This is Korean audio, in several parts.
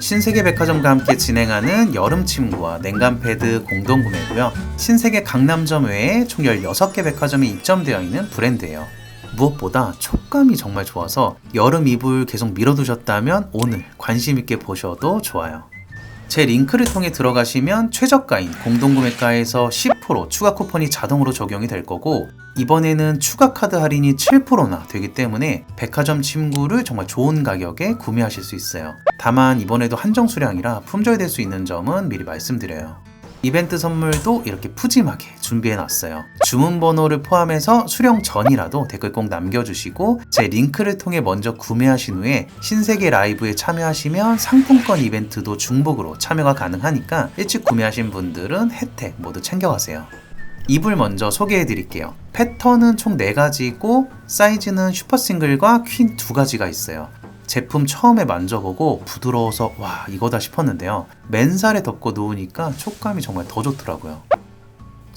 신세계백화점과 함께 진행하는 여름 침구와 냉감 패드 공동 구매고요. 신세계 강남점 외에 총 16개 백화점이 입점되어 있는 브랜드예요. 무엇보다 촉감이 정말 좋아서 여름 이불 계속 밀어두셨다면 오늘 관심 있게 보셔도 좋아요. 제 링크를 통해 들어가시면 최저가인 공동구매가에서 10% 추가 쿠폰이 자동으로 적용이 될 거고 이번에는 추가 카드 할인이 7%나 되기 때문에 백화점 침구를 정말 좋은 가격에 구매하실 수 있어요. 다만 이번에도 한정 수량이라 품절될 수 있는 점은 미리 말씀드려요. 이벤트 선물도 이렇게 푸짐하게 준비해 놨어요. 주문 번호를 포함해서 수령 전이라도 댓글 꼭 남겨주시고 제 링크를 통해 먼저 구매하신 후에 신세계 라이브에 참여하시면 상품권 이벤트도 중복으로 참여가 가능하니까 일찍 구매하신 분들은 혜택 모두 챙겨가세요. 이불 먼저 소개해 드릴게요. 패턴은 총 4가지고 사이즈는 슈퍼싱글과 퀸 2가지가 있어요. 제품 처음에 만져보고 부드러워서 와 이거다 싶었는데요. 맨살에 덮고 누우니까 촉감이 정말 더 좋더라고요.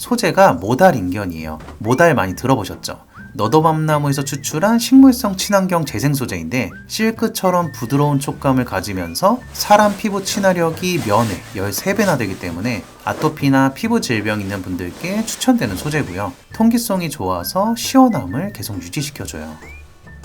소재가 모달 인견이에요. 모달 많이 들어보셨죠? 너도밤나무에서 추출한 식물성 친환경 재생 소재인데 실크처럼 부드러운 촉감을 가지면서 사람 피부 친화력이 면에 13배나 되기 때문에 아토피나 피부 질병 있는 분들께 추천되는 소재고요. 통기성이 좋아서 시원함을 계속 유지시켜줘요.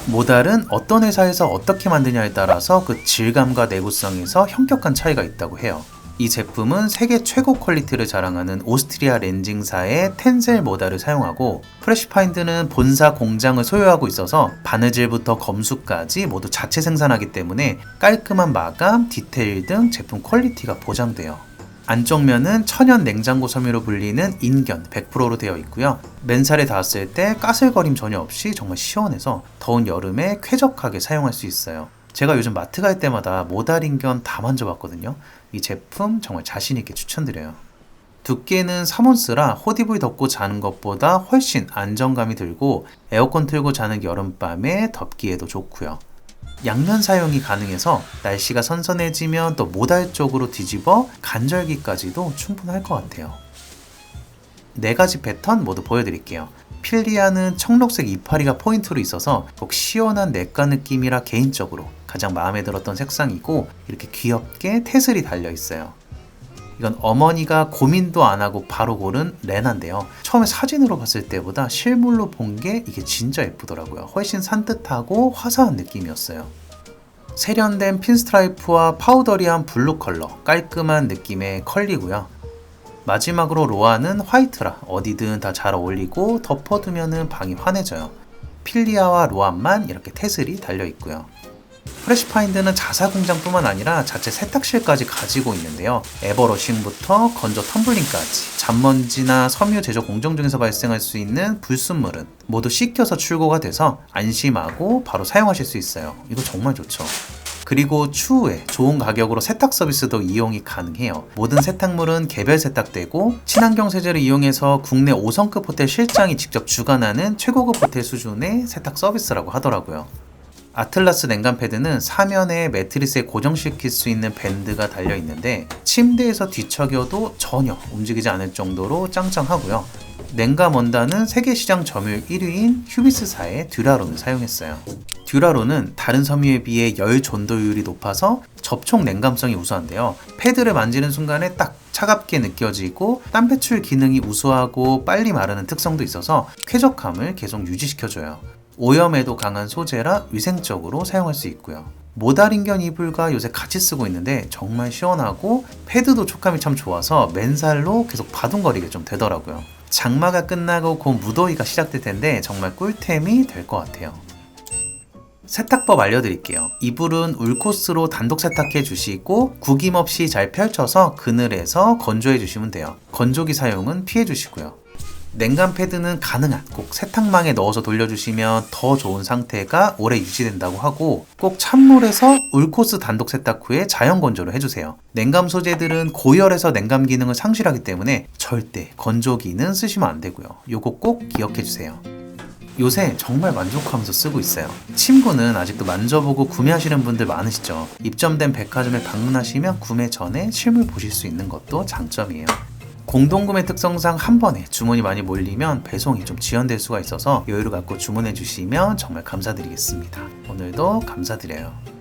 모달은 어떤 회사에서 어떻게 만드냐에 따라서 그 질감과 내구성에서 현격한 차이가 있다고 해요. 이 제품은 세계 최고 퀄리티를 자랑하는 오스트리아 렌징사의 텐셀 모달을 사용하고 프레시파인드는 본사 공장을 소유하고 있어서 바느질부터 검수까지 모두 자체 생산하기 때문에 깔끔한 마감, 디테일 등 제품 퀄리티가 보장돼요. 안쪽 면은 천연 냉장고 섬유로 불리는 인견 100%로 되어 있고요. 맨살에 닿았을 때 까슬거림 전혀 없이 정말 시원해서 더운 여름에 쾌적하게 사용할 수 있어요. 제가 요즘 마트 갈 때마다 모달 인견 다 만져봤거든요. 이 제품 정말 자신있게 추천드려요. 두께는 3온스라 호디부이 덮고 자는 것보다 훨씬 안정감이 들고 에어컨 틀고 자는 여름밤에 덮기에도 좋고요. 양면 사용이 가능해서 날씨가 선선해지면 또 모달 쪽으로 뒤집어 간절기까지도 충분할 것 같아요. 네 가지 패턴 모두 보여드릴게요. 필리아는 청록색 이파리가 포인트로 있어서 꼭 시원한 내과 느낌이라 개인적으로 가장 마음에 들었던 색상이고 이렇게 귀엽게 테슬이 달려 있어요. 이건 어머니가 고민도 안 하고 바로 고른 레나인데요. 처음에 사진으로 봤을 때보다 실물로 본 게 이게 진짜 예쁘더라고요. 훨씬 산뜻하고 화사한 느낌이었어요. 세련된 핀스트라이프와 파우더리한 블루 컬러, 깔끔한 느낌의 컬리고요. 마지막으로 로아는 화이트라 어디든 다 잘 어울리고 덮어두면 방이 환해져요. 필리아와 로아만 이렇게 테슬이 달려 있고요. 프레시파인드는 자사 공장뿐만 아니라 자체 세탁실까지 가지고 있는데요. 에버러싱부터 건조 텀블링까지 잔먼지나 섬유 제조 공정 중에서 발생할 수 있는 불순물은 모두 씻겨서 출고가 돼서 안심하고 바로 사용하실 수 있어요. 이거 정말 좋죠. 그리고 추후에 좋은 가격으로 세탁 서비스도 이용이 가능해요. 모든 세탁물은 개별 세탁되고 친환경 세제를 이용해서 국내 5성급 호텔 실장이 직접 주관하는 최고급 호텔 수준의 세탁 서비스라고 하더라고요. 아틀라스 냉감 패드는 사면에 매트리스에 고정시킬 수 있는 밴드가 달려 있는데 침대에서 뒤척여도 전혀 움직이지 않을 정도로 짱짱하고요. 냉감 원단은 세계 시장 점유율 1위인 휴비스사의 듀라론을 사용했어요. 듀라론은 다른 섬유에 비해 열 전도율이 높아서 접촉 냉감성이 우수한데요. 패드를 만지는 순간에 딱 차갑게 느껴지고 땀 배출 기능이 우수하고 빨리 마르는 특성도 있어서 쾌적함을 계속 유지시켜줘요. 오염에도 강한 소재라 위생적으로 사용할 수 있고요. 모달인견 이불과 요새 같이 쓰고 있는데 정말 시원하고 패드도 촉감이 참 좋아서 맨살로 계속 바둥거리게 좀 되더라고요. 장마가 끝나고 곧 무더위가 시작될 텐데 정말 꿀템이 될 것 같아요. 세탁법 알려드릴게요. 이불은 울코스로 단독 세탁해 주시고 구김 없이 잘 펼쳐서 그늘에서 건조해 주시면 돼요. 건조기 사용은 피해 주시고요. 냉감 패드는 가능한 꼭 세탁망에 넣어서 돌려주시면 더 좋은 상태가 오래 유지된다고 하고 꼭 찬물에서 울코스 단독 세탁 후에 자연 건조를 해주세요. 냉감 소재들은 고열에서 냉감 기능을 상실하기 때문에 절대 건조기는 쓰시면 안 되고요. 요거 꼭 기억해 주세요. 요새 정말 만족하면서 쓰고 있어요. 침구는 아직도 만져보고 구매하시는 분들 많으시죠. 입점된 백화점에 방문하시면 구매 전에 실물 보실 수 있는 것도 장점이에요. 공동구매 특성상 한 번에 주문이 많이 몰리면 배송이 좀 지연될 수가 있어서 여유를 갖고 주문해 주시면 정말 감사드리겠습니다. 오늘도 감사드려요.